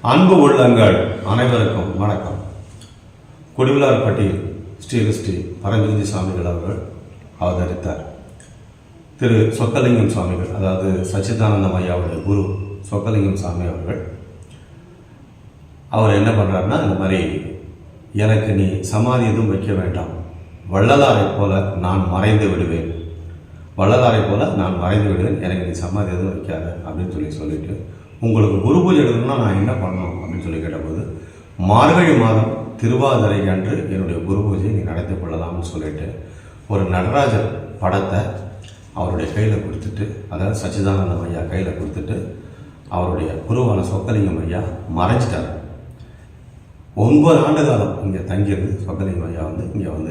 அன்பு உள்ளங்கள் அனைவருக்கும் வணக்கம். கொடிவிலார்பட்டேல் ஸ்ரீ ஸ்ரீ பரஞ்சோதி சுவாமிகள் அவர்கள் அவதரித்தார். திரு சொக்கலிங்கம் சுவாமிகள் அதாவது சச்சிதானந்தம் ஐயாவுடைய குரு சொக்கலிங்கம் சுவாமி அவர்கள் அவர் என்ன பண்ணுறாருன்னா இந்த மாதிரி எனக்கு நீ சமாதி எதுவும் வைக்க வேண்டாம். வள்ளலாரைப் போல நான் மறைந்து விடுவேன். வள்ளலாரைப் போல நான் மறைந்து விடுவேன். எனக்கு நீ சமாதி எதுவும் வைக்காத. அப்படின்னு சொல்லி சொல்லிட்டு உங்களுக்கு குரு பூஜை எடுக்கணும்னா நான் என்ன பண்ணணும் அப்படின்னு சொல்லி கேட்டபோது மார்கழி மாதம் திருவாதிரை அன்று என்னுடைய குரு பூஜையை நீ நடத்தி கொள்ளலாம்னு சொல்லிட்டு ஒரு நடராஜர் படத்தை அவருடைய கையில் கொடுத்துட்டு அதாவது சச்சிதானந்தம் ஐயா கையில் கொடுத்துட்டு அவருடைய குருவான சொக்கலிங்கம் ஐயா மறைஞ்சிட்டார். ஒன்பது ஆண்டு காலம் இங்கே தங்கியிருந்து சொக்கலிங்கம் ஐயா வந்து இங்கே வந்து